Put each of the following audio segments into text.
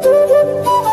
Música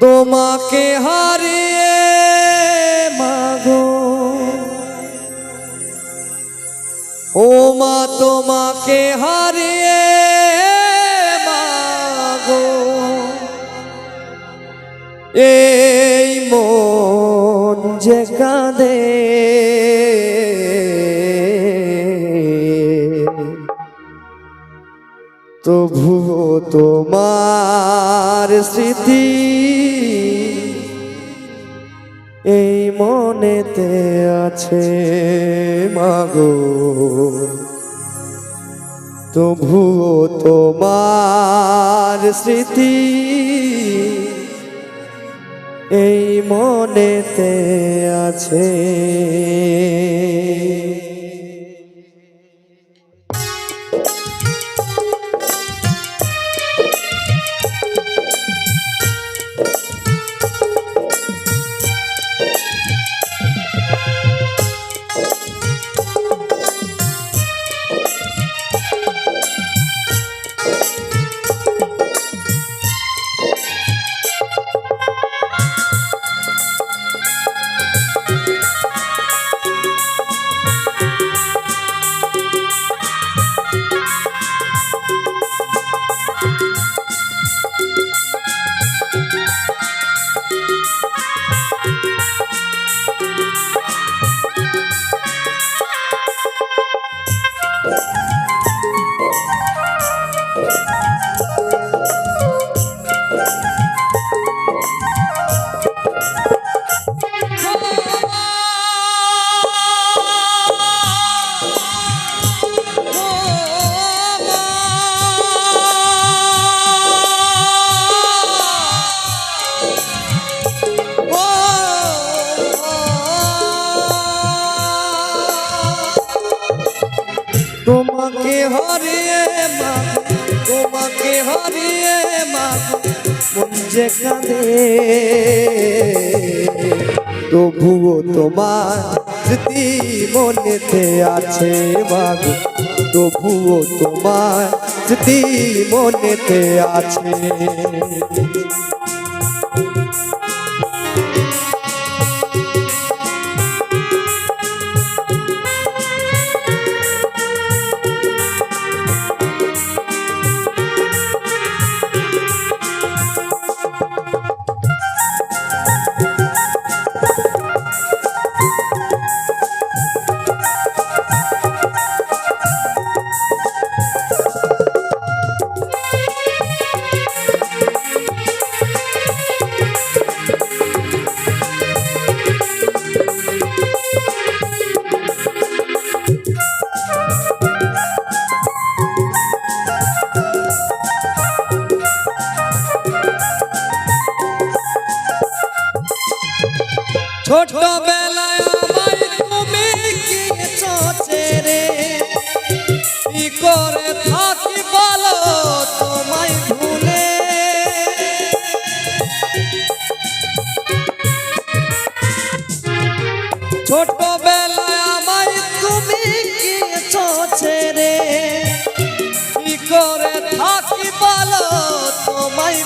তোমাকে হারিয়ে মাগো। ও মা, তোমাকে হারিয়ে মাগো। এই মন যে কাঁদে তবু তোমার স্মৃতি এই মনেতে আছে মাগো। তবুও তোমার স্মৃতি এই মনেতে আছে তোমাকে হারিয়ে মা কাঁদে। তবুও তোমার স্মৃতি মনেতে আছে বাঘ তবুও তোমার স্মৃতি মনেতে আছে। ছোটবেলায় আমায় তুমি গিয়েছো ছেড়ে কি করে থাকি ভুলে? ছোটবেলায় আমায় তুমি গিয়েছো ছেড়ে কি করে থাকি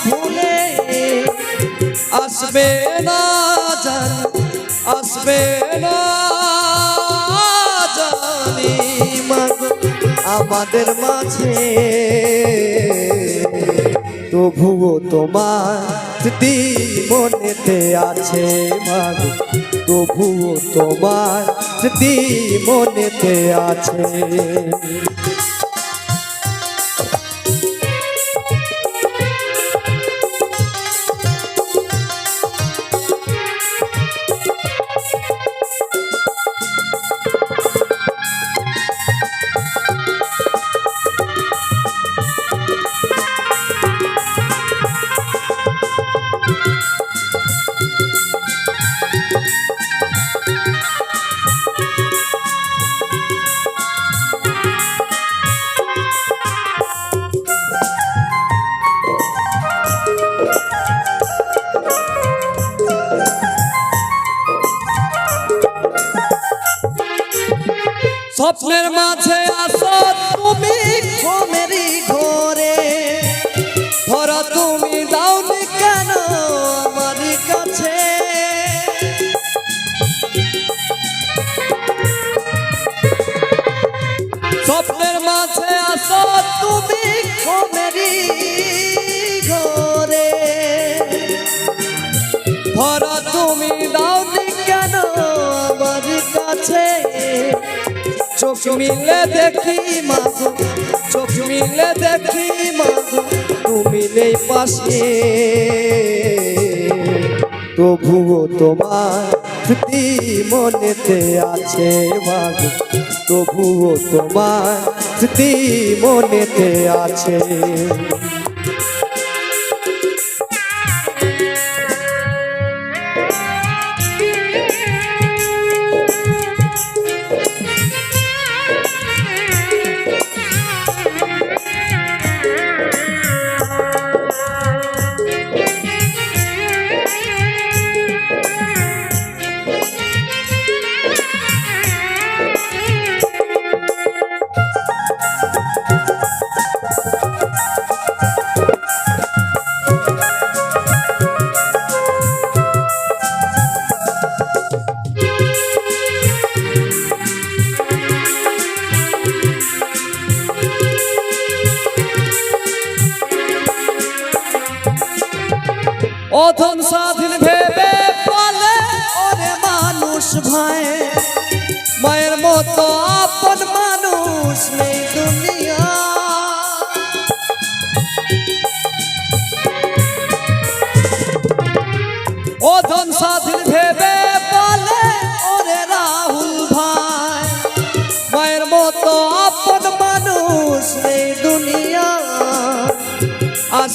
ভুলে? আসবে না জান আসবে না জানি মাগো, আমাদের মাঝে। তবুও তোমার স্মৃতি মনেতে আছে মাগো, তবুও তোমার স্মৃতি মনেতে আছে। স্বপ্নের মাঝে আসো তুমি চোখ মিলে দেখি মাগো চোখ মিলে দেখি মাগো তুমি নেই পাশে। তবুও তোমার স্মৃতি মনেতে আছে মাগো তবুও তোমার স্মৃতি মনেতে আছে।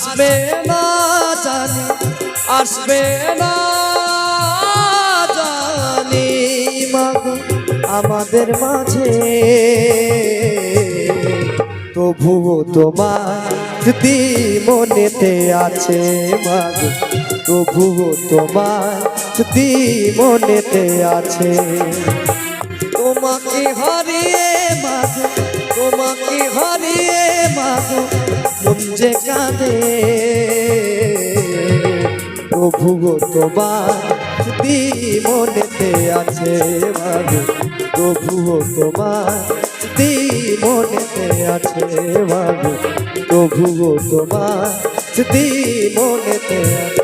আসবে না জানি, আসবে না জানি মাগো আমাদের মাঝে। তবুও তোমার স্মৃতি মনেতে আছে মাগো তবুও তোমার স্মৃতি মনেতে আছে। তোমাকে হারিয়ে মাগো তোমাকে হারিয়ে মাগো যে কাঁদে। প্রভু গো, তোমার মনেতে আছে মাগো, প্রভু গো, তোমার মনেতে আছে মাগো, প্রভু গো, তোমার মনেতে আছে